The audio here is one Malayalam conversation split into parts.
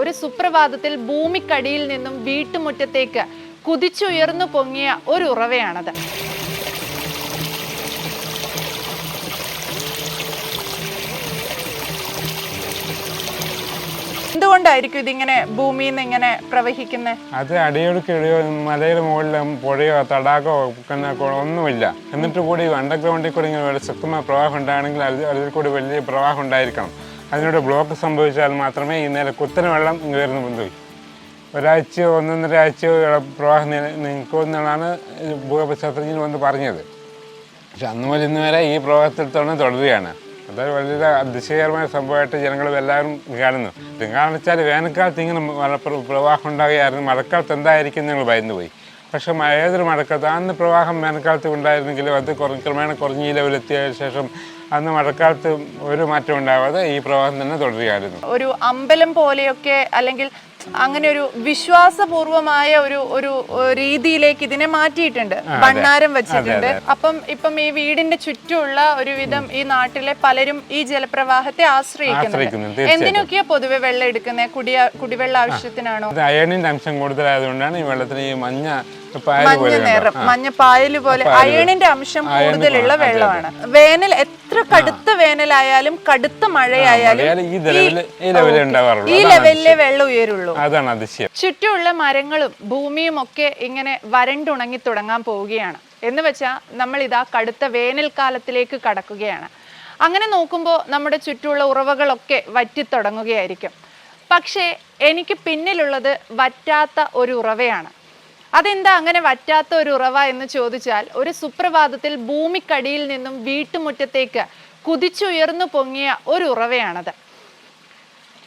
ഒരു സുപ്രഭാതത്തിൽ ഭൂമിക്കടിയിൽ നിന്നും വീട്ടുമുറ്റത്തേക്ക് കുതിച്ചുയർന്നു പൊങ്ങിയ ഒരു ഉറവയാണത്. എന്തുകൊണ്ടായിരിക്കും ഇതിങ്ങനെ ഭൂമിയിൽ നിന്ന് ഇങ്ങനെ പ്രവഹിക്കുന്നത് അത് അടിയൊഴുക്കിഴയോ മലയുടെ മുകളിലും പുഴയോ തടാകോ ഒന്നുമില്ല. എന്നിട്ട് കൂടി അണ്ടർഗ്രൗണ്ടിൽ കൂടി ഇങ്ങനെ ശക്തമായ പ്രവാഹം ഉണ്ടാണെങ്കിൽ അതിൽ കൂടി വലിയ പ്രവാഹം ഉണ്ടായിരിക്കണം. അതിനോട് ബ്ലോക്ക് സംഭവിച്ചാൽ മാത്രമേ ഈ നില കുത്തനെ വെള്ളം വരുന്ന ബന്ധുവി ഒരാഴ്ചയോ ഒന്നൊന്നര ആഴ്ചയോ ഇള- പ്രവാഹം നിൽക്കുമെന്നാണ് ഭൂകമ്പശാസ്ത്രജ്ഞർ വന്ന് പറഞ്ഞത്. പക്ഷെ അന്ന് മുതൽ ഇന്ന് വരെ ഈ പ്രവാഹത്തിൽ തന്നെ തുടരുകയാണ്. അതൊരു വലിയ അതിശയകരമായ സംഭവമായിട്ട് ജനങ്ങൾ എല്ലാവരും കാണുന്നു. കാരണം വെച്ചാൽ വേനൽക്കാലത്ത് ഇങ്ങനെ പ്രവാഹം ഉണ്ടാകുകയായിരുന്നു മഴക്കാലത്ത് എന്തായിരിക്കും നിങ്ങൾ ഭയന്നു പോയി. പക്ഷേ ഏതൊരു മഴക്കാലത്ത് അന്ന് പ്രവാഹം വേനൽക്കാലത്ത് ഉണ്ടായിരുന്നെങ്കിലും അത് കുറഞ്ഞ ക്രമേണ കുറഞ്ഞ ലെവലെത്തിയ ശേഷം അന്ന് മഴക്കാലത്ത് ഒരു മാറ്റം ഉണ്ടാവാതെ ഈ പ്രവാഹം തന്നെ തുടരുകയായിരുന്നു. ഒരു അമ്പലം പോലെയൊക്കെ അല്ലെങ്കിൽ അങ്ങനെ ഒരു വിശ്വാസപൂർവമായ ഒരു ഒരു രീതിയിലേക്ക് ഇതിനെ മാറ്റിയിട്ടുണ്ട്. ഭണ്ണാരം വെച്ചിട്ടുണ്ട്. അപ്പം ഇപ്പം ഈ വീടിന്റെ ചുറ്റുമുള്ള ഒരുവിധം ഈ നാട്ടിലെ പലരും ഈ ജലപ്രവാഹത്തെ ആശ്രയിക്കുന്നു ആശ്രയിക്കുന്നുണ്ട്, എന്തിനൊക്കെയാ പൊതുവെ വെള്ളം എടുക്കുന്നത്? കുടിയ കുടിവെള്ള ആവശ്യത്തിനാണോ? അയണിന്റെ അംശം കൂടുതലായതുകൊണ്ടാണ് ഈ വെള്ളത്തിന് ഈ മഞ്ഞ മഞ്ഞ നിറം മഞ്ഞ പായൽ പോലെ അയണിന്റെ അംശം കൂടുതലുള്ള വെള്ളമാണ്. വേനൽ എത്ര കടുത്ത വേനലായാലും കടുത്ത മഴയായാലും ഈ ലെവലിലെ വെള്ളം ഉയരുള്ളൂ. അതാണ് അതിശയം. ചുറ്റുമുള്ള മരങ്ങളും ഭൂമിയും ഒക്കെ ഇങ്ങനെ വരണ്ടുണങ്ങി തുടങ്ങാൻ പോവുകയാണ്. എന്ന് വെച്ചാൽ നമ്മൾ ഇതാ കടുത്ത വേനൽക്കാലത്തിലേക്ക് കടക്കുകയാണ്. അങ്ങനെ നോക്കുമ്പോൾ നമ്മുടെ ചുറ്റുമുള്ള ഉറവകളൊക്കെ വറ്റിത്തുടങ്ങുകയായിരിക്കും പക്ഷേ എനിക്ക് പിന്നിലുള്ളത് വറ്റാത്ത ഒരു ഉറവയാണ്. അതെന്താ അങ്ങനെ വറ്റാത്ത ഒരു ഉറവ എന്ന് ചോദിച്ചാൽ ഒരു സുപ്രഭാതത്തിൽ ഭൂമിക്കടിയിൽ നിന്നും വീട്ടുമുറ്റത്തേക്ക് കുതിച്ചുയർന്നു പൊങ്ങിയ ഒരു ഉറവയാണത്.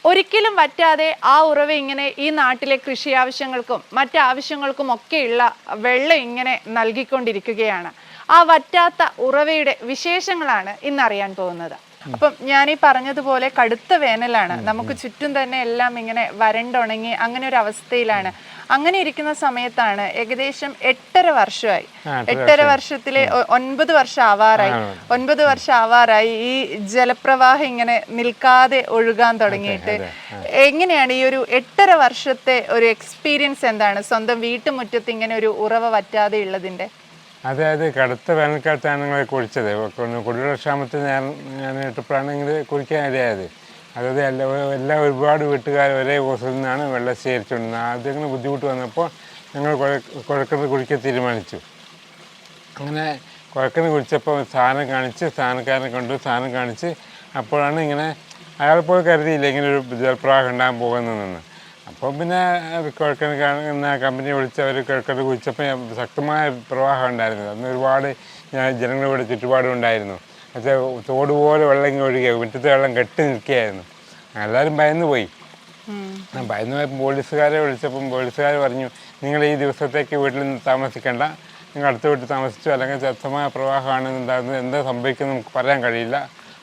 ഒരിക്കലും വറ്റാതെ ആ ഉറവ ഇങ്ങനെ ഈ നാട്ടിലെ കൃഷി ആവശ്യങ്ങൾക്കും മറ്റാവശ്യങ്ങൾക്കും ഒക്കെയുള്ള വെള്ളം ഇങ്ങനെ നൽകിക്കൊണ്ടിരിക്കുകയാണ്. ആ വറ്റാത്ത ഉറവയുടെ വിശേഷങ്ങളാണ് ഇന്ന് അറിയാൻ പോകുന്നത്. അപ്പം ഞാൻ ഈ പറഞ്ഞതുപോലെ കടുത്ത വേനലാണ്. നമുക്ക് ചുറ്റും തന്നെ എല്ലാം ഇങ്ങനെ വരണ്ടുണങ്ങി അങ്ങനെ ഒരു അവസ്ഥയിലാണ്. അങ്ങനെ ഇരിക്കുന്ന സമയത്താണ് ഏകദേശം എട്ടര വർഷമായി. എട്ടര വർഷത്തിലെ ഒൻപത് വർഷം ആവാറായി ഒൻപത് വർഷം ആവാറായി ഈ ജലപ്രവാഹം ഇങ്ങനെ നിൽക്കാതെ ഒഴുകാൻ തുടങ്ങിയിട്ട് എങ്ങനെയാണ് ഈ ഒരു എട്ടര വർഷത്തെ ഒരു എക്സ്പീരിയൻസ് എന്താണ്? സ്വന്തം വീട്ടുമുറ്റത്ത് ഇങ്ങനെ ഒരു ഉറവ വറ്റാതെ ഉള്ളതിന്റെ അതായത് കടുത്ത വേനൽക്കാലത്താണ് ഞങ്ങളെ കുഴിച്ചത്. കുടിവെള്ള കുടിവെള്ളക്ഷാമത്തിൽ ഞാൻ ഞാൻ ഇട്ടപ്പോഴാണ് ഇങ്ങനെ കുഴിക്കാൻ ഇടയായത്. അതായത് എല്ലാ എല്ലാ ഒരുപാട് വീട്ടുകാർ ഒരേ ഹോസ്റ്റലിൽ നിന്നാണ് വെള്ളം ശേഖരിച്ചുകൊണ്ടിരുന്നത്. ആദ്യം ബുദ്ധിമുട്ട് വന്നപ്പോൾ ഞങ്ങൾ കുഴ- കുഴൽക്കിണർ കുഴിക്കാൻ തീരുമാനിച്ചു. അങ്ങനെ കുഴക്കിന് കുഴിച്ചപ്പോൾ സാധനം കാണിച്ച് സ്ഥാനക്കാരനെ കൊണ്ട്. സാധനം കാണിച്ച് അപ്പോഴാണ് ഇങ്ങനെ അയാൾ പോയി കരുതിയില്ല ഇങ്ങനെ ഒരു ജലപ്രവാഹം ഉണ്ടാകാൻ പോകുന്നതെന്ന്. അപ്പോൾ പിന്നെ കുഴക്കിന് കാണുന്ന കമ്പനി വിളിച്ച് അവർ കുഴക്കിന് കുഴിച്ചപ്പോൾ ശക്തമായ പ്രവാഹം ഉണ്ടായിരുന്നു. അന്ന് ഒരുപാട് ഇവിടെ ചുറ്റുപാടും ഉണ്ടായിരുന്നു. എന്നുവെച്ചാൽ തോട് പോലെ വെള്ളം ഇങ്ങനെ ഒഴുകിയ മുറ്റത്തെ വെള്ളം കെട്ടി നിൽക്കുകയായിരുന്നു. എല്ലാവരും ഭയന്നു പോയി ഭയന്ന് പോയപ്പോൾ പോലീസുകാരെ വിളിച്ചപ്പം പോലീസുകാർ പറഞ്ഞു നിങ്ങൾ ഈ ദിവസത്തേക്ക് വീട്ടിൽ നിന്ന് താമസിക്കേണ്ട. നിങ്ങൾ അടുത്ത വീട്ടിൽ താമസിച്ചു അല്ലെങ്കിൽ ശക്തമായ പ്രവാഹമാണ് ഉണ്ടാകുന്നത്. എന്താ സംഭവിക്കുന്നത് നമുക്ക് പറയാൻ കഴിയില്ല.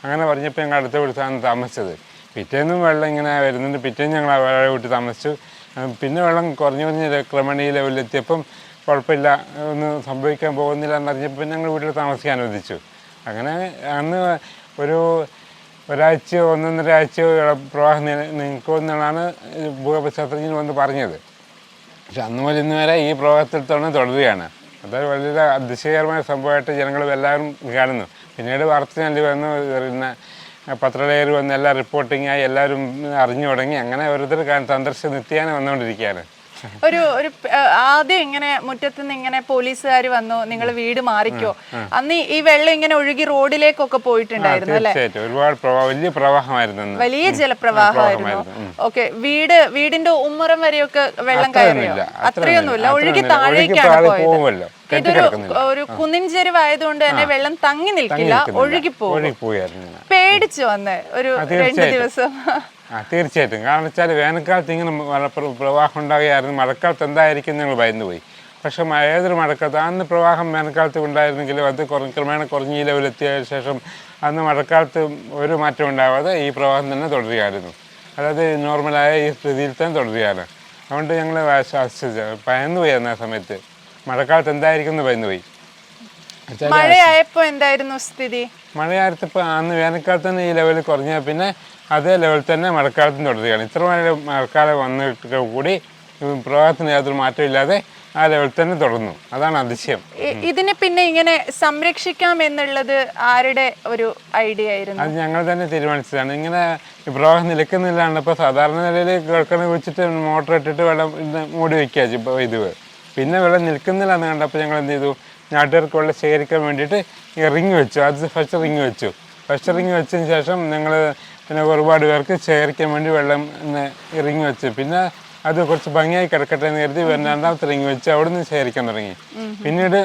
അങ്ങനെ പറഞ്ഞപ്പോൾ ഞങ്ങൾ അടുത്ത വീട്ടിലാണ് താമസിച്ചത്. പിറ്റേന്നും വെള്ളം ഇങ്ങനെ വരുന്നുണ്ട്. പിറ്റേന്ന് ഞങ്ങൾ വേറെ വീട്ടിൽ താമസിച്ചു. പിന്നെ വെള്ളം കുറഞ്ഞു കുറഞ്ഞ ക്രമണീയ ലെവലിലെത്തിയപ്പം കുഴപ്പമില്ല. ഒന്നും സംഭവിക്കാൻ പോകുന്നില്ല എന്നറിഞ്ഞപ്പോൾ ഞങ്ങൾ വീട്ടിൽ താമസിക്കാൻ അനുവദിച്ചു. അങ്ങനെ അന്ന് ഒരു ഒരാഴ്ചയോ ഒന്നൊന്നര ആഴ്ചയോ ഇള- പ്രവാഹം നിൽക്കുമെന്നുള്ളതാണ് നിൽക്കുമെന്നാണ് ഭൂകമ്പശാസ്ത്രജ്ഞർ വന്ന് പറഞ്ഞത്. പക്ഷെ അന്ന് മുതൽ ഇന്ന് വരെ ഈ പ്രവാഹത്തിൽ തന്നെ തുടരുകയാണ്. അതൊരു വളരെ അതിശയകരമായ സംഭവമായിട്ട് ജനങ്ങൾ എല്ലാവരും കാണുന്നു. പിന്നീട് വാർത്ത ചാനൽ വന്നു പിന്നെ പത്രലേഖർ വന്ന് എല്ലാം റിപ്പോർട്ടിങ്ങായി എല്ലാവരും അറിഞ്ഞു തുടങ്ങി. അങ്ങനെ ഓരോരുത്തർ സന്ദർശനം നിത്യേന വന്നുകൊണ്ടിരിക്കുകയാണ്. ഒരു ഒരു ആദ്യം ഇങ്ങനെ മുറ്റത്ത് നിന്ന് ഇങ്ങനെ പോലീസുകാർ വന്നു നിങ്ങൾ വീട് മാറിക്കോ. അന്ന് ഈ- വെള്ളം ഇങ്ങനെ ഒഴുകി റോഡിലേക്കൊക്കെ പോയിട്ടുണ്ടായിരുന്നു അല്ലെ? ഒരുപാട് വലിയ പ്രവാഹമായിരുന്നു വലിയ ജലപ്രവാഹമായിരുന്നു. ഓക്കെ വീട് വീടിന്റെ ഉമ്മറം വരെയൊക്കെ വെള്ളം കയറിയോ? അത്രയൊന്നുമില്ല, ഒഴുകി താഴേക്കാണ് പോയത്. ഇതൊരു ഒരു കുന്നിൻ ചെരുവായതുകൊണ്ട് തന്നെ വെള്ളം തങ്ങി നിൽക്കില്ല. ഒഴുകി പോകും. പേടിച്ചു വന്ന് ഒരു രണ്ട് ദിവസം. ആ തീർച്ചയായിട്ടും. കാരണം വെച്ചാൽ വേനൽക്കാലത്ത് ഇങ്ങനെ പ്രവാഹം ഉണ്ടാകുകയായിരുന്നു മഴക്കാലത്ത് എന്തായിരിക്കും ഞങ്ങൾ ഭയന്നു പോയി. പക്ഷെ ഏതൊരു മഴക്കാലത്ത് അന്ന് പ്രവാഹം വേനൽക്കാലത്ത് ഉണ്ടായിരുന്നെങ്കിലും അത് കുറ ക്രമേണ കുറഞ്ഞ ലെവലെത്തിയ ശേഷം അന്ന് മഴക്കാലത്ത് ഒരു മാറ്റം ഉണ്ടാവാതെ ഈ പ്രവാഹം തന്നെ തുടരുകയായിരുന്നു. അതായത് നോർമലായ ഈ സ്ഥിതിയിൽ തന്നെ തുടരുകയാണ്. അതുകൊണ്ട് ഞങ്ങൾ ഭയന്നു പോയി അന്ന് ആ സമയത്ത്. മഴക്കാലത്ത് എന്തായിരിക്കും എന്ന് ഭയന്നു പോയി. മഴയായപ്പോ എന്തായിരുന്നു സ്ഥിതി? മഴയായിരുന്നപ്പോൾ അന്ന് വേനൽക്കാലത്ത് തന്നെ ഈ ലെവലിൽ കുറഞ്ഞ പിന്നെ അതേ ലെവൽ തന്നെ മഴക്കാലത്തും തുടരുകയാണ് ഇത്ര മഴ മഴക്കാലം വന്നിട്ട് കൂടി പ്രവാഹത്തിന് യാതൊരു മാറ്റമില്ലാതെ ആ ലെവൽ തന്നെ തുടർന്നു. അതാണ് അതിശയം. ഇതിനെ പിന്നെ ഇങ്ങനെ സംരക്ഷിക്കാം എന്നുള്ളത് ആരുടെ ഒരു ഐഡിയ ആയിരുന്നു? അത് ഞങ്ങൾ തന്നെ തീരുമാനിച്ചതാണ്. ഇങ്ങനെ പ്രവാഹം നിലക്കുന്നില്ലാണ്ട് ഇപ്പോൾ സാധാരണ നിലയിൽ കിഴക്കണ വെച്ചിട്ട് മോട്ടർ ഇട്ടിട്ട് വെള്ളം മൂടി ഇപ്പോൾ ഇത്. പിന്നെ വെള്ളം നിൽക്കുന്നില്ല എന്ന് കണ്ടപ്പോൾ ഞങ്ങൾ എന്ത് ചെയ്തു? നാട്ടുകാർക്ക് വെള്ളം ശേഖരിക്കാൻ വേണ്ടിയിട്ട് റിങ് വെച്ചു. അത് ഫസ്റ്റ് റിങ് വെച്ചു. ഫസ്റ്റ് റിങ് വെച്ചതിന് ശേഷം ഞങ്ങൾ പിന്നെ ഒരുപാട് പേർക്ക് ശേഖരിക്കാൻ വേണ്ടി വെള്ളം ഇന്ന് ഇറങ്ങി വെച്ചു. പിന്നെ അത് കുറച്ച് ഭംഗിയായി കിടക്കട്ടെ എന്ന് കരുതി രണ്ടാമത്തെ ഇറങ്ങി വെച്ച് അവിടെ നിന്ന് ശേഖരിക്കാൻ തുടങ്ങി. പിന്നീട്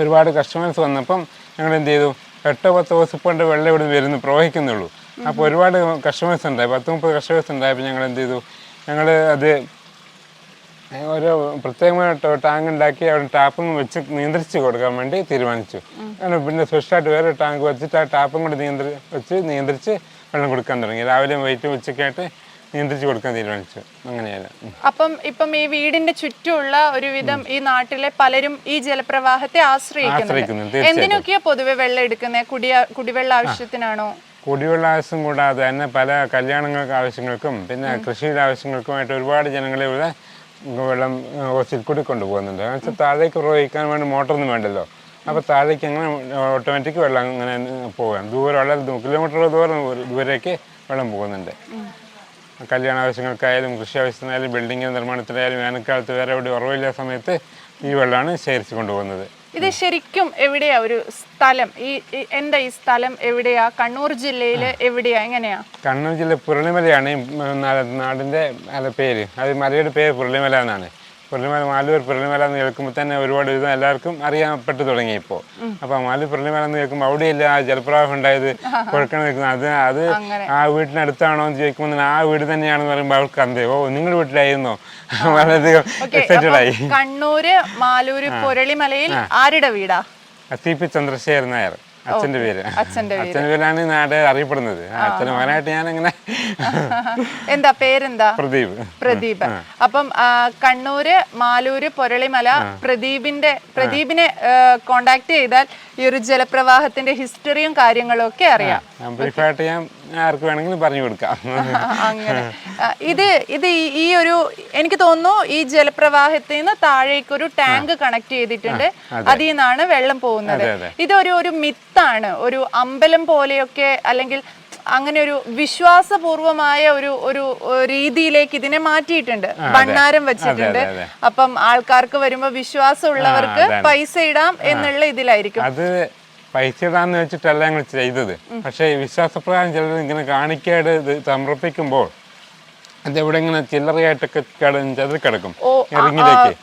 ഒരുപാട് കസ്റ്റമേഴ്സ് വന്നപ്പം ഞങ്ങൾ എന്ത് ചെയ്തു? എട്ടോ പത്തോ ദിവസം കൊണ്ട് വെള്ളം ഇവിടെ വരുന്നു പ്രവഹിക്കുന്നുള്ളൂ. അപ്പോൾ ഒരുപാട് കസ്റ്റമേഴ്സ് ഉണ്ടായി പത്ത് മുപ്പത് കസ്റ്റമേഴ്സ് ഉണ്ടായപ്പോൾ ഞങ്ങൾ എന്ത് ചെയ്തു? ഞങ്ങൾ അത് ഒരു പ്രത്യേകമായിട്ട് ടാങ്ക് ഉണ്ടാക്കി അവിടെ ടാപ്പും വെച്ച് നിയന്ത്രിച്ച് കൊടുക്കാൻ വേണ്ടി തീരുമാനിച്ചു. പിന്നെ സ്പെഷ്യലായിട്ട് വേറെ ടാങ്ക് വെച്ചിട്ട് ആ ടാപ്പും കൂടി നിയന്ത്രി വെച്ച് നിയന്ത്രിച്ച് വെള്ളം കൊടുക്കാൻ തുടങ്ങി. രാവിലെ വൈകിട്ടും ഉച്ചയ്ക്കായിട്ട് നിയന്ത്രിച്ച് കൊടുക്കാൻ തീരുമാനിച്ചു. അങ്ങനെയല്ല അപ്പം ഇപ്പം ഈ വീടിന്റെ ചുറ്റുമുള്ള ഒരുവിധം ഈ നാട്ടിലെ പലരും ഈ ജലപ്രവാഹത്തെ ആശ്രയിക്കുന്നുണ്ട്. എന്തിനൊക്കെയാ പൊതുവെ വെള്ളം എടുക്കുന്നത് കുടിയ കുടിവെള്ള ആവശ്യത്തിനാണോ? കുടിവെള്ള ആവശ്യം കൂടാതെ തന്നെ പല കല്യാണങ്ങൾക്ക് ആവശ്യങ്ങൾക്കും പിന്നെ കൃഷിയുടെ ആവശ്യങ്ങൾക്കുമായിട്ട് ഒരുപാട് ജനങ്ങളെ ഇവിടെ വെള്ളം ഹോസിൽ കൂടി കൊണ്ടുപോകുന്നുണ്ട്. എന്ന് വെച്ചാൽ താഴേക്ക് പ്രവഹിക്കാൻ വേണ്ടി മോട്ടറൊന്നും വേണ്ടല്ലോ. അപ്പോൾ താഴേക്ക് അങ്ങനെ ഓട്ടോമാറ്റിക് വെള്ളം അങ്ങനെ പോകാം ദൂരം വളരെ കിലോമീറ്റർ ദൂരം ദൂരേക്ക് വെള്ളം പോകുന്നുണ്ട്. കല്യാണ ആവശ്യങ്ങൾക്കായാലും കൃഷി ആവശ്യത്തിനായാലും ബിൽഡിംഗ് നിർമ്മാണത്തിനായാലും വേനൽക്കാലത്ത് വേറെ എവിടെ ഉറവില്ലാത്ത സമയത്ത് ഈ വെള്ളമാണ് ശേഖരിച്ച് കൊണ്ടുപോകുന്നത്. ഇത് ശരിക്കും എവിടെയാ ഒരു സ്ഥലം? ഈ എന്താ ഈ സ്ഥലം എവിടെയാ? കണ്ണൂർ ജില്ലയിൽ എവിടെയാ? എങ്ങനെയാ? കണ്ണൂർ ജില്ല പുരളിമലയാണ്. നാടിന്റെ പേര്. അത് മലയുടെ പേര് പുരളിമല എന്നാണ്. പുരളിമല മാലൂർ പുള്ളിമല എന്ന് കേൾക്കുമ്പോൾ തന്നെ ഒരുപാട് ഇത് എല്ലാവർക്കും അറിയപ്പെട്ടു തുടങ്ങി ഇപ്പോൾ അപ്പൊ മാലൂർ പുള്ളിമല എന്ന് കേൾക്കുമ്പോൾ അവിടെയല്ല ആ ജലപ്രവാഹം ഉണ്ടായത്? കുഴക്കണം നിൽക്കുന്നത് അത് അത് ആ വീട്ടിനടുത്താണോ എന്ന് ചോദിക്കുമ്പോൾ ആ വീട് തന്നെയാണെന്ന് പറയുമ്പോൾ അവർക്ക് അന്തേ ഓ നിങ്ങളുടെ വീട്ടിലായിരുന്നോ? വളരെയധികം എക്സൈറ്റഡ് ആയി. കണ്ണൂര് മാലൂര് പുരളിമലയിൽ ആരുടെ വീടാ? C P Chandrasekharan Nair. പേര്. അച്ഛന്റെ പേര്. അച്ഛന്റെ പേരാണ് നാട് അറിയപ്പെടുന്നത്. അച്ഛനും മകനായിട്ട് ഞാൻ അങ്ങനെ എന്താ പേരെന്താ? പ്രദീപ്. പ്രദീപ്. അപ്പം കണ്ണൂര് മാലൂര് പൊരളിമല പ്രദീപിന്റെ പ്രദീപിനെ കോണ്ടാക്ട് ചെയ്താൽ ഈ ഒരു ജലപ്രവാഹത്തിന്റെ ഹിസ്റ്ററിയും കാര്യങ്ങളും ഒക്കെ അറിയാം. ബ്രീഫായിട്ട് ഞാൻ ആർക്ക് വേണമെങ്കിലും പറഞ്ഞു കൊടുക്കാം. അങ്ങനെ. ഇത് ഇത് ഈ- ഒരു എനിക്ക് തോന്നുന്നു ഈ ജലപ്രവാഹത്തിൽ നിന്ന് താഴേക്ക് ഒരു ടാങ്ക് കണക്ട് ചെയ്തിട്ടുണ്ട്. അതിൽ നിന്നാണ് വെള്ളം പോകുന്നത്. ഇതൊരു ഒരു മിത്താണ്. ഒരു അമ്പലം പോലെയൊക്കെ അല്ലെങ്കിൽ അങ്ങനെ ഒരു വിശ്വാസപൂർവമായ ഒരു ഒരു രീതിയിലേക്ക് ഇതിനെ മാറ്റിയിട്ടുണ്ട്. ഭണ്ണാരം വെച്ചിട്ടുണ്ട്. അപ്പം ആൾക്കാർക്ക് വരുമ്പോ വിശ്വാസമുള്ളവർക്ക്. പൈസ ഇടാം എന്നുള്ള ഇതിലായിരിക്കും. അത് പൈസ ഇടാന്ന് വെച്ചിട്ടല്ല ഞങ്ങൾ ചെയ്തത്. പക്ഷേ വിശ്വാസപ്രകാരം ചിലർ ഇങ്ങനെ കാണിക്കായിട്ട് ഇത് സമർപ്പിക്കുമ്പോൾ അത് എവിടെ ഇങ്ങനെ ചില്ലറയായിട്ടൊക്കെ ചെതറി കിടക്കും.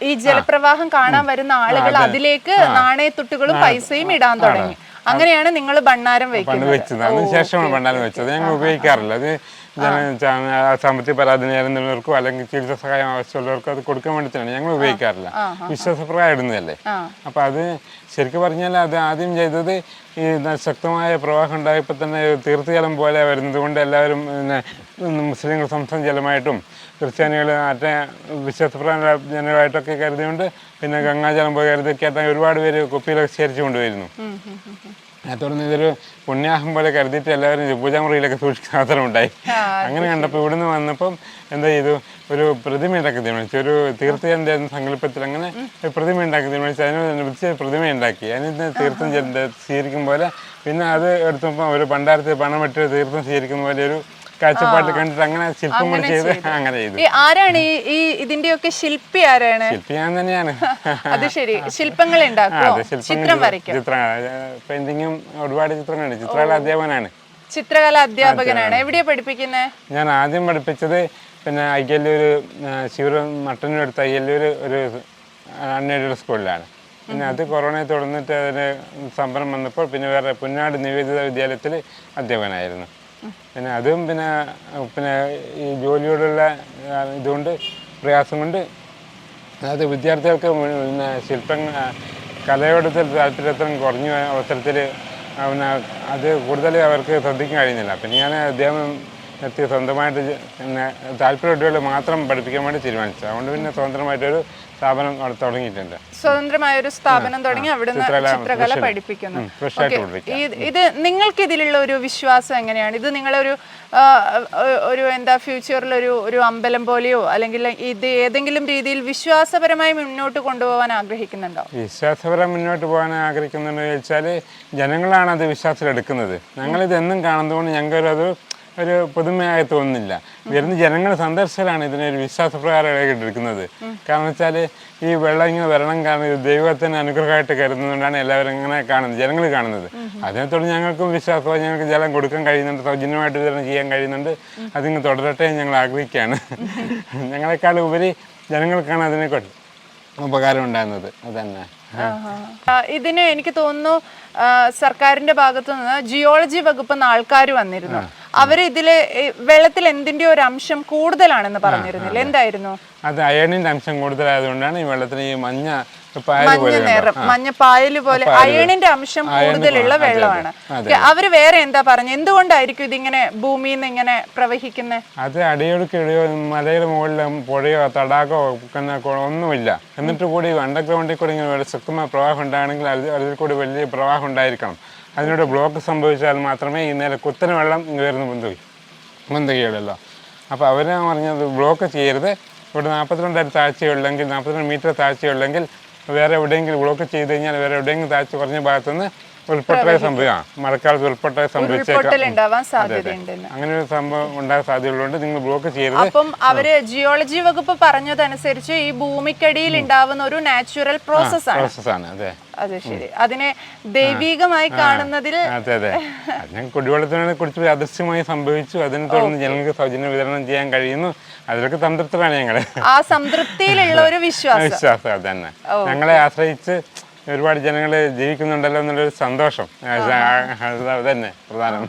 ഈ ജലപ്രവാഹം കാണാൻ വരുന്ന ആളുകൾ അതിലേക്ക് നാണയത്തുട്ടുകളും പൈസയും ഇടാൻ തുടങ്ങി. അങ്ങനെയാണ് നിങ്ങൾ ഭണ്ണാരം പണ്ട് വെച്ചത്. അതിന് ശേഷമാണ് പണ്ടാലും വെച്ചത്. ഞങ്ങൾ ഉപയോഗിക്കാറില്ല. അത് സാമ്പത്തിക പരാതി നേരിടുന്നവർക്കോ അല്ലെങ്കിൽ ചികിത്സ സഹായം ആവശ്യമുള്ളവർക്കോ അത് കൊടുക്കാൻ വേണ്ടിയിട്ടാണ്. ഞങ്ങൾ ഉപയോഗിക്കാറില്ല. വിശ്വാസപ്രകാരം ഇടുന്നതല്ലേ? അപ്പൊ അത് ശരിക്കും പറഞ്ഞാൽ അത് ആദ്യം ചെയ്തത് ഈ ശക്തമായ പ്രവാഹം ഉണ്ടായപ്പോൾ തന്നെ തീർത്ഥജലം പോലെ വരുന്നത് കൊണ്ട് എല്ലാവരും മുസ്ലിങ്ങൾ സംസ്ഥാന ജലമായിട്ടും ക്രിസ്ത്യാനികൾ മറ്റേ വിശ്വാസപ്രകാരം ജനങ്ങളായിട്ടൊക്കെ കരുതിയുണ്ട്. പിന്നെ ഗംഗാജലം പോയി കരുതൊക്കെ ആയിട്ട് ഒരുപാട് പേര് കുപ്പിയിലൊക്കെ ശേഖരിച്ചു കൊണ്ടുവരുന്നു അതുകൊണ്ട് തുടർന്ന് ഇതൊരു പുണ്യാഹം പോലെ കരുതിയിട്ട് എല്ലാവരും പൂജാമുറിയിലൊക്കെ സൂക്ഷിക്കുന്ന അവസരം ഉണ്ടായി. അങ്ങനെ കണ്ടപ്പോൾ ഇവിടുന്ന് വന്നപ്പം എന്താ ചെയ്തു? ഒരു പ്രതിമ ഉണ്ടാക്കി തീരുമാനിച്ചു. ഒരു തീർത്ഥജന്റെ സങ്കല്പത്തിൽ അങ്ങനെ ഒരു പ്രതിമ ഉണ്ടാക്കി തീരുമാനിച്ചു. അതിനനുസരിച്ച് പ്രതിമ ഉണ്ടാക്കി. അതിന് തീർത്ഥം സ്വീകരിക്കും പോലെ പിന്നെ അത് എടുത്തപ്പോൾ ഒരു പണ്ടാരത്തെ പണം ഇട്ട് തീർത്ഥം സ്വീകരിക്കുന്ന പോലെ ഒരു കാഴ്ചപ്പാട്ട് കണ്ടിട്ട് അങ്ങനെ ശില്പം കൂടി ചെയ്ത് അങ്ങനെ ചെയ്തു. ആരാണ് ഈ ഈ ഇതിന്റെയൊക്കെ ശില്പി ആരാണ്? ശില്പി ഞാൻ തന്നെയാണ്. അത് ശരി. ശില്പങ്ങൾ ഉണ്ടാക്കുമോ ചിത്രം വരയ്ക്കും. ചിത്ര പെയിന്റിങ്ങും ഒരുപാട് ചിത്രങ്ങളുണ്ട്. ചിത്രകല അധ്യാപകനാണ്. ചിത്രകല അധ്യാപകനാണ്. എവിടെയാ പഠിപ്പിക്കുന്നത് ഞാൻ ആദ്യം പഠിപ്പിച്ചത് പിന്നെ അയ്യല്ലൂര് ശിവരം മട്ടന്നൂർ അടുത്ത് അയ്യല്ലൂര് ഒരു അൺഎയ്ഡഡ് സ്കൂളിലാണ്. പിന്നെ അത് കൊറോണയെ തുടർന്നിട്ട് അതിന് സംഭരണം വന്നപ്പോൾ പിന്നെ വേറെ പുന്നാട് നിവേദിത വിദ്യാലയത്തിൽ അധ്യാപകനായിരുന്നു. പിന്നെ അതും പിന്നെ പിന്നെ ഈ ജോലിയോടുള്ള ഇതുകൊണ്ട് പ്രയാസം കൊണ്ട് അതായത് വിദ്യാർത്ഥികൾക്ക് പിന്നെ ശില്പം കലയോട് താല്പര്യത്തിലും കുറഞ്ഞ അവസരത്തിൽ പിന്നെ അത് കൂടുതൽ അവർക്ക് ശ്രദ്ധിക്കാൻ കഴിയുന്നില്ല. പിന്നെ ഞാൻ അദ്ദേഹം നിർത്തി സ്വന്തമായിട്ട് പിന്നെ താല്പര്യ കുട്ടികളെ മാത്രം പഠിപ്പിക്കാൻ വേണ്ടി തീരുമാനിച്ചു അതുകൊണ്ട് പിന്നെ സ്വതന്ത്രമായിട്ടൊരു സ്ഥാപനം അവിടെ തുടങ്ങിയിട്ടുണ്ട്. സ്വതന്ത്രമായ ഒരു സ്ഥാപനം തുടങ്ങി അവിടുന്ന് ചിത്രകല പഠിപ്പിക്കുന്നു. ഇത് നിങ്ങൾക്ക് ഇതിലുള്ള ഒരു വിശ്വാസം എങ്ങനെയാണ്? ഇത് നിങ്ങളൊരു ഒരു ഒരു എന്താ ഫ്യൂച്ചറിൽ ഒരു ഒരു അമ്പലം പോലെയോ അല്ലെങ്കിൽ ഇത് ഏതെങ്കിലും രീതിയിൽ വിശ്വാസപരമായി മുന്നോട്ട് കൊണ്ടുപോകാൻ ആഗ്രഹിക്കുന്നുണ്ടോ? വിശ്വാസപരം മുന്നോട്ട് പോകാൻ ആഗ്രഹിക്കുന്നുണ്ടോ ചോദിച്ചാൽ ജനങ്ങളാണ് അത് വിശ്വാസത്തിലെടുക്കുന്നത്. ഞങ്ങളിത് എന്നും കാണുന്നതുകൊണ്ട് ഞങ്ങൾക്കത് ഒരു പുതുമയായി തോന്നുന്നില്ല. വരുന്ന ജനങ്ങൾ സന്ദർശകരാണ് ഇതിനൊരു വിശ്വാസപ്രകാരമായിട്ട് എടുക്കുന്നത്. കാരണം വെച്ചാൽ ഈ വെള്ളം ഇങ്ങനെ വരണം കാരണം ഇത് ദൈവത്തിന് അനുഗ്രഹമായിട്ട് കരുതുന്നതുകൊണ്ടാണ് എല്ലാവരും ഇങ്ങനെ കാണുന്നത് ജനങ്ങൾ കാണുന്നത്. അതിനെ തുടർന്ന് ഞങ്ങൾക്കും വിശ്വാസമായി ഞങ്ങൾക്ക് ജലം കൊടുക്കാൻ കഴിയുന്നുണ്ട് സൗജന്യമായിട്ട് വിതരണം ചെയ്യാൻ കഴിയുന്നുണ്ട്. അതിങ്ങ് തുടരട്ടെ ഞങ്ങൾ ആഗ്രഹിക്കുകയാണ്. ഞങ്ങളെക്കാൾ ഉപരി ജനങ്ങൾക്കാണ് അതിനെക്കൊണ്ട് ഉപകാരം ഉണ്ടാകുന്നത്. അതന്നെ ഇതിന് എനിക്ക് തോന്നുന്നു സർക്കാരിന്റെ ഭാഗത്തു നിന്ന് ജിയോളജി വകുപ്പ് ആൾക്കാർ വന്നിരുന്നു. അവർ ഇതിൽ ഈ വെള്ളത്തിൽ എന്തിന്റെ ഒരു അംശം കൂടുതലാണെന്ന് പറഞ്ഞിരുന്നില്ല? എന്തായിരുന്നു? അത് അയണിന്റെ അംശം കൂടുതലായതുകൊണ്ടാണ് ഈ വെള്ളത്തിന് ഈ മഞ്ഞ പായൽ മഞ്ഞ നിറം മഞ്ഞ പായൽ പോലെ. അയണിന്റെ അംശം കൂടുതലുള്ള വെള്ളമാണ്. അവർ വേറെ എന്താ പറഞ്ഞു? എന്തുകൊണ്ടായിരിക്കും ഇതിങ്ങനെ ഭൂമിയിൽ നിന്ന് ഇങ്ങനെ പ്രവഹിക്കുന്നത് അത് അടിയൊഴുക്കിടയോ മലയുടെ മുകളിലും പുഴയോ തടാകോ ഒന്നുമില്ല. എന്നിട്ട് കൂടി അണ്ടർഗ്രൗണ്ടിൽ കൂടി ഇങ്ങനെ ശക്തമായ പ്രവാഹം ഉണ്ടാകണമെങ്കിൽ അത് അതിൽ കൂടി വലിയ പ്രവാഹം ഉണ്ടായിരിക്കണം. അതിനോട് ബ്ലോക്ക് സംഭവിച്ചാൽ മാത്രമേ ഈ നേരെ കുത്തനെ വെള്ളം കയറുന്ന ബന്ധു ബന്ധുകയുള്ളൂ അപ്പോൾ അവർ പറഞ്ഞത് ബ്ലോക്ക് ചെയ്യരുത്. ഇവിടെ നാൽപ്പത്തിരണ്ട് അടി താഴ്ചയുള്ളെങ്കിൽ നാൽപ്പത്തിരണ്ട് മീറ്റർ താഴ്ചയുള്ളെങ്കിൽ വേറെ എവിടെയെങ്കിലും ബ്ലോക്ക് ചെയ്ത് കഴിഞ്ഞാൽ വേറെ എവിടെയെങ്കിലും താഴ്ച കുറഞ്ഞ ഭാഗത്തുനിന്ന് ഉൾപ്പെട്ട സംഭവം മഴക്കാലത്ത് ഉൾപ്പെട്ട സംഭവിച്ചേക്കാം അങ്ങനെ ഒരു സംഭവം ഉണ്ടാകാൻ സാധ്യതയുള്ളതുകൊണ്ട് നിങ്ങൾ ബ്ലോക്ക് ചെയ്യരുത്. അപ്പം അവർ ജിയോളജി വകുപ്പ് പറഞ്ഞതനുസരിച്ച് ഈ ഭൂമിക്കടിയിൽ ഉണ്ടാവുന്ന ഒരു നാച്ചുറൽ പ്രോസസ് ആണ്. പ്രോസസ് ആണ് അതെ. അതെ ശരി. അതിനെ ദൈവികമായി കാണുന്നതിൽ അതെ അതെ. ഞാൻ കുടിവെള്ളത്തിനെ കുറിച്ച് അദൃശ്യമായി സംഭവിച്ചു. അതിനെ തുടർന്ന് ജനങ്ങൾക്ക് സൗജന്യ വിതരണം ചെയ്യാൻ കഴിയുന്നു. അതിലൊക്കെ സംതൃപ്തരാണ് ഞങ്ങൾ. ആ സംതൃപ്തിയിലുള്ള ഒരു വിശ്വാസം. വിശ്വാസം അത് തന്നെ. ഞങ്ങളെ ആശ്രയിച്ച് ഒരുപാട് ജനങ്ങൾ ജീവിക്കുന്നുണ്ടല്ലോ എന്നുള്ളൊരു സന്തോഷം. അത് തന്നെ പ്രധാനം.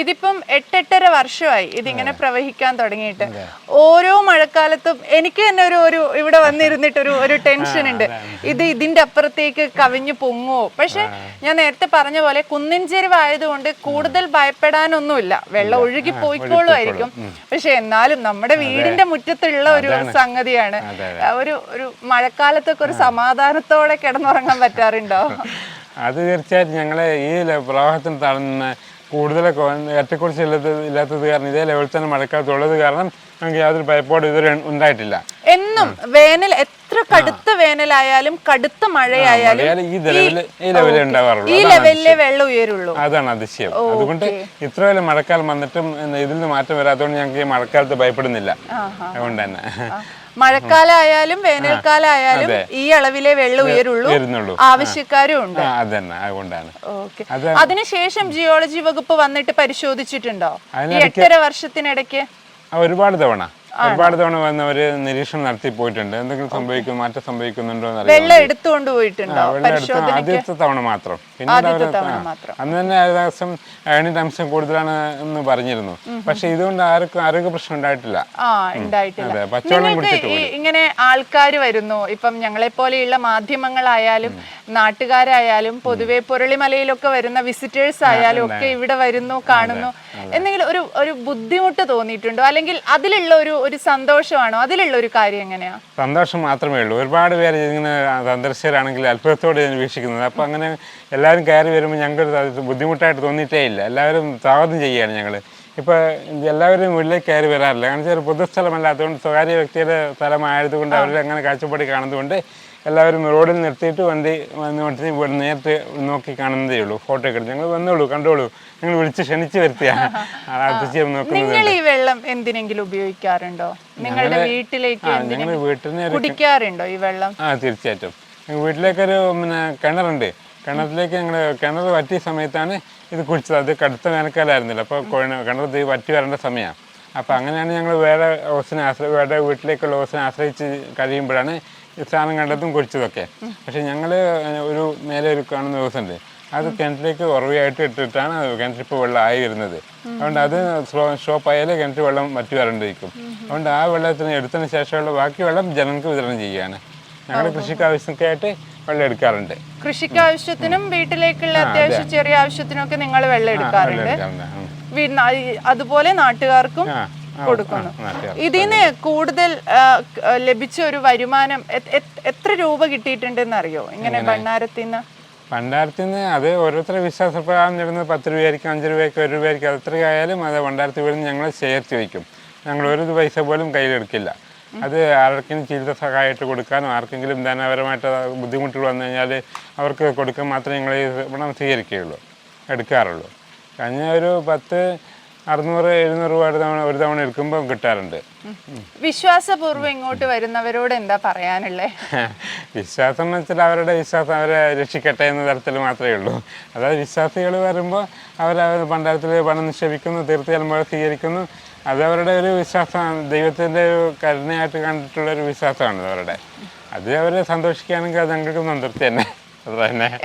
ഇതിപ്പം എട്ടെട്ടര വർഷമായി ഇതിങ്ങനെ പ്രവഹിക്കാൻ തുടങ്ങിയിട്ട്. ഓരോ മഴക്കാലത്തും എനിക്ക് തന്നെ ഒരു ഒരു ഇവിടെ വന്നിരുന്നിട്ട് ഒരു ഒരു ടെൻഷൻ ഉണ്ട്. ഇത് ഇതിന്റെ അപ്പുറത്തേക്ക് കവിഞ്ഞു പൊങ്ങുമോ പക്ഷെ ഞാൻ നേരത്തെ പറഞ്ഞ പോലെ കുന്നിൻ ചെരുവായതുകൊണ്ട് കൂടുതൽ ഭയപ്പെടാനൊന്നുമില്ല. വെള്ളം ഒഴുകി പോയിക്കോളുമായിരിക്കും. പക്ഷെ എന്നാലും നമ്മുടെ വീടിന്റെ മുറ്റത്തുള്ള ഒരു സംഗതിയാണ്. ഒരു ഒരു മഴക്കാലത്തൊക്കെ ഒരു സമാധാനത്തോടെ കിടന്നുറങ്ങാൻ പറ്റാറുണ്ടോ? അത് തീർച്ചയായിട്ടും ഞങ്ങളെ ഈ പ്രവാഹത്തിന് തളർന്ന കൂടുതലൊക്കെ ഏറ്റക്കുറിച്ച് ഇല്ലാത്തത് ഇല്ലാത്തത് കാരണം ഇതേ ലെവലിൽ തന്നെ മഴക്കാലത്തുള്ളത് കാരണം ഞങ്ങൾക്ക് യാതൊരു ഭയപ്പാടും ഇതുവരെ ഉണ്ടായിട്ടില്ല. എന്നും വേനൽ എത്ര കടുത്ത വേനലായാലും കടുത്ത മഴയായാലും ഈ ലെവലിൽ ഈ ലെവലിൽ ഉണ്ടാവാറുള്ളൂ. ഈ ലെവലിലെ വെള്ളം ഉയരുള്ളൂ. അതാണ് അതിശയം. അതുകൊണ്ട് ഇത്ര വലിയ മഴക്കാലം വന്നിട്ടും ഇതിൽ നിന്ന് മാറ്റം വരാത്തതുകൊണ്ട് ഞങ്ങൾക്ക് ഈ മഴക്കാലത്ത് ഭയപ്പെടുന്നില്ല. അതുകൊണ്ട് തന്നെ. മഴക്കാലമായാലും വേനൽക്കാലമായാലും ഈ അളവിലെ വെള്ളം ഉയരുള്ളൂ. ആവശ്യക്കാരും ഉണ്ട് അതുകൊണ്ടാണ്. ഓക്കെ. അതിനുശേഷം ജിയോളജി വകുപ്പ് വന്നിട്ട് പരിശോധിച്ചിട്ടുണ്ടോ? ഈ എട്ടര വർഷത്തിനിടയ്ക്ക്? ഒരുപാട് തവണ. ഒരുപാട് തവണ വന്നവര് നിരീക്ഷണം നടത്തി പോയിട്ടുണ്ട്. എന്തെങ്കിലും സംഭവിക്കും മാറ്റം സംഭവിക്കുന്നുണ്ടോ വെള്ളം എടുത്തുകൊണ്ട് പോയിട്ടുണ്ടോ? ആദ്യത്തെ തവണ മാത്രം. പിന്നെ ആദ്യത്തെ അവർ തവണ ആ, അന്ന് തന്നെ ഏകദേശം അംശം കൂടുതലാണ് എന്ന് പറഞ്ഞിരുന്നു. പക്ഷെ ഇതുകൊണ്ട് ആർക്കും ആരോഗ്യ പ്രശ്നം ഉണ്ടായിട്ടില്ല. ആ ഉണ്ടായിട്ടില്ല. അതെ പച്ചവെള്ളം കുടിച്ചിട്ട് ഇങ്ങനെ ആൾക്കാർ വരുന്നു. ഇപ്പം ഞങ്ങളെ പോലെയുള്ള മാധ്യമങ്ങളായാലും നാട്ടുകാരായാലും പൊതുവെ പുരളിമലയിലൊക്കെ വരുന്ന വിസിറ്റേഴ്സ് ആയാലും ഒക്കെ ഇവിടെ വരുന്നു കാണുന്നു. എന്തെങ്കിലും ഒരു ഒരു ബുദ്ധിമുട്ട് തോന്നിയിട്ടുണ്ടോ? അല്ലെങ്കിൽ അതിലുള്ള ഒരു ഒരു സന്തോഷമാണോ? അതിലുള്ള ഒരു കാര്യം എങ്ങനെയാ? സന്തോഷം മാത്രമേ ഉള്ളൂ. ഒരുപാട് പേര് ഇങ്ങനെ സന്ദർശകരാണെങ്കിൽ അത്ഭുതത്തോടെ ഞാൻ വീക്ഷിക്കുന്നത്. അപ്പോൾ അങ്ങനെ എല്ലാവരും കയറി വരുമ്പോൾ ഞങ്ങൾക്ക് ബുദ്ധിമുട്ടായിട്ട് തോന്നിയിട്ടേ ഇല്ല. എല്ലാവരും സ്വാഗതം ചെയ്യുകയാണ് ഞങ്ങൾ ഇപ്പോൾ എല്ലാവരും ഉള്ളിലേക്ക് കയറി വരാറില്ല. കാരണം വെച്ചാൽ പൊതുസ്ഥലമല്ലാത്തതുകൊണ്ട് സ്വകാര്യ വ്യക്തിയുടെ സ്ഥലമായതുകൊണ്ട് അവരെ അങ്ങനെ കാഴ്ചപ്പാടി കാണുന്നതുകൊണ്ട് എല്ലാവരും റോഡിൽ നിർത്തിയിട്ട് വണ്ടി വന്നിട്ട് ഇവിടെ നേരത്തെ നോക്കി കാണുന്നതേ ഉള്ളൂ. ഫോട്ടോ ഒക്കെ എടുത്ത്. ഞങ്ങൾ വന്നോളൂ കണ്ടോളൂ. ഞങ്ങൾ വിളിച്ച് ക്ഷണിച്ചു വരുത്തിയാണ് തീർച്ചയായും നോക്കുന്നത് നിങ്ങൾ ഈ വെള്ളം എന്തിനെങ്കിലും ഉപയോഗിക്കാറുണ്ടോ? നിങ്ങളുടെ വീട്ടിലേക്ക് ഞങ്ങൾ വീട്ടിൽ നിന്ന് കുടിക്കാറുണ്ടോ ഈ വെള്ളം? ആ തീർച്ചയായിട്ടും. വീട്ടിലേക്കൊരു പിന്നെ കിണറുണ്ട്. കിണറിലേക്ക് ഞങ്ങൾ കിണർ വറ്റിയ സമയത്താണ് ഇത് കുടിച്ചത്. അത് കടുത്ത നിലക്കാലായിരുന്നില്ല അപ്പോൾ കിണർ വറ്റി വരേണ്ട സമയമാണ് അപ്പോൾ അങ്ങനെയാണ് ഞങ്ങൾ വേറെ ഓസിനെ ആശ്രയി വേറെ വീട്ടിലേക്കുള്ള ഓസിനെ ആശ്രയിച്ച് കഴിയുമ്പോഴാണ് സാധനം കണ്ടതും കുഴിച്ചതൊക്കെ പക്ഷെ ഞങ്ങൾ ഒരു മേലെ ഒരു കാണുന്ന ദിവസമുണ്ട്. അത് കിണറ്റിലേക്ക് ഉറവിയായിട്ട് ഇട്ടിട്ടാണ് കിണറ്റിൽ ഇപ്പോൾ വെള്ളം ആയി വരുന്നത് അതുകൊണ്ട് അത് സ്ലോ സ്റ്റോപ്പ് ആയാലേ കിണറ്റിൽ വെള്ളം മറ്റു വരണ്ടിരിക്കും അതുകൊണ്ട് ആ വെള്ളത്തിന് എടുത്തതിന് ശേഷമുള്ള ബാക്കി വെള്ളം ജനങ്ങൾക്ക് വിതരണം ചെയ്യുകയാണ്. ഞങ്ങൾ കൃഷിക്ക് ആയിട്ട് വെള്ളം എടുക്കാറുണ്ട്. കൃഷിക്ക് ആവശ്യത്തിനും വീട്ടിലേക്കുള്ള അത്യാവശ്യം ചെറിയ ആവശ്യത്തിനും ഒക്കെ നിങ്ങൾ വെള്ളം എടുക്കാറുണ്ട്. അതുപോലെ നാട്ടുകാർക്കും കൊടുക്കുന്നു. ഇതിന് കൂടുതൽ ലഭിച്ച ഒരു വരുമാനം എത്ര രൂപ കിട്ടിയിട്ടുണ്ടെന്ന് അറിയോ ഇങ്ങനെ ഭണ്ണാരത്തിൽ നിന്ന് ഭണ്ഡാരത്തിൽ നിന്ന് അത് ഓരോരുത്തരുടെ വിശ്വാസപ്രകാരം നേടുന്നത് പത്ത് രൂപയായിരിക്കും അഞ്ച് രൂപയായിരിക്കും ഒരു രൂപയായിരിക്കും. എത്രയായാലും അത് ഭണ്ഡാരത്തിൽ വീട് ഞങ്ങൾ ചേർത്ത് വയ്ക്കും. ഞങ്ങൾ ഒരു പൈസ പോലും കയ്യിലെടുക്കില്ല അത് ആർക്കെങ്കിലും ചികിത്സ സഹായമായിട്ട് കൊടുക്കാനോ ആർക്കെങ്കിലും ധനപരമായിട്ട് ബുദ്ധിമുട്ടുകൾ വന്നു കഴിഞ്ഞാൽ അവർക്ക് കൊടുക്കാൻ മാത്രമേ ഞങ്ങൾ ഈ പണം സ്വീകരിക്കുകയുള്ളൂ എടുക്കാറുള്ളൂ. കഴിഞ്ഞ ഒരു പത്ത് അറുന്നൂറ് എഴുന്നൂറ് രൂപ ഒരു തവണ ഒരു തവണ എടുക്കുമ്പോൾ കിട്ടാറുണ്ട്. വിശ്വാസപൂർവം ഇങ്ങോട്ട് വരുന്നവരോട് എന്താ പറയാനുള്ളേ? വിശ്വാസം എന്ന് വെച്ചാൽ അവരുടെ വിശ്വാസം അവരെ രക്ഷിക്കട്ടെ എന്ന തരത്തിൽ മാത്രമേ ഉള്ളൂ. അതായത് വിശ്വാസികൾ വരുമ്പോൾ അവർ പണ്ടാരത്തിൽ പണം നിക്ഷേപിക്കുന്നു തീർച്ചയായും മുഴ സ്വീകരിക്കുന്നു. അത് അവരുടെ ഒരു വിശ്വാസമാണ്. ദൈവത്തിന്റെ ഒരു കരുണയായിട്ട് കണ്ടിട്ടുള്ള ഒരു വിശ്വാസമാണ് അവരുടെ. അത് അവരെ സന്തോഷിക്കുകയാണെങ്കിൽ അത് ഞങ്ങൾക്ക് സംതൃപ്തി തന്നെ.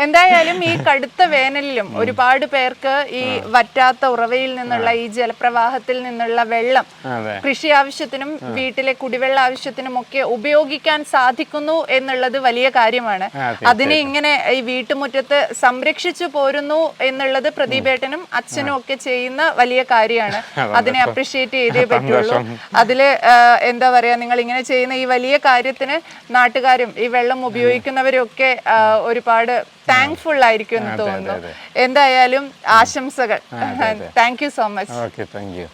എന്തായാലും ഈ കടുത്ത വേനലിലും ഒരുപാട് പേർക്ക് ഈ വറ്റാത്ത ഉറവയിൽ നിന്നുള്ള ഈ ജലപ്രവാഹത്തിൽ നിന്നുള്ള വെള്ളം കൃഷി ആവശ്യത്തിനും വീട്ടിലെ കുടിവെള്ള ആവശ്യത്തിനും ഒക്കെ ഉപയോഗിക്കാൻ സാധിക്കുന്നു എന്നുള്ളത് വലിയ കാര്യമാണ്. അതിനെ ഇങ്ങനെ ഈ വീട്ടുമുറ്റത്ത് സംരക്ഷിച്ചു പോരുന്നു എന്നുള്ളത് പ്രദീപേട്ടനും അച്ഛനും ഒക്കെ ചെയ്യുന്ന വലിയ കാര്യമാണ്. അതിനെ അപ്രിഷിയേറ്റ് ചെയ്തേ പറ്റുള്ളൂ. അതിൽ എന്താ പറയാ നിങ്ങൾ ഇങ്ങനെ ചെയ്യുന്ന ഈ വലിയ കാര്യത്തിന് നാട്ടുകാരും ഈ വെള്ളം ഉപയോഗിക്കുന്നവരും ഒക്കെ ആ, ഒരുപാട് താങ്ക്ഫുൾ ആയിരിക്കും എന്ന് തോന്നുന്നു. എന്തായാലും ആശംസകൾ. Thank you so much okay thank you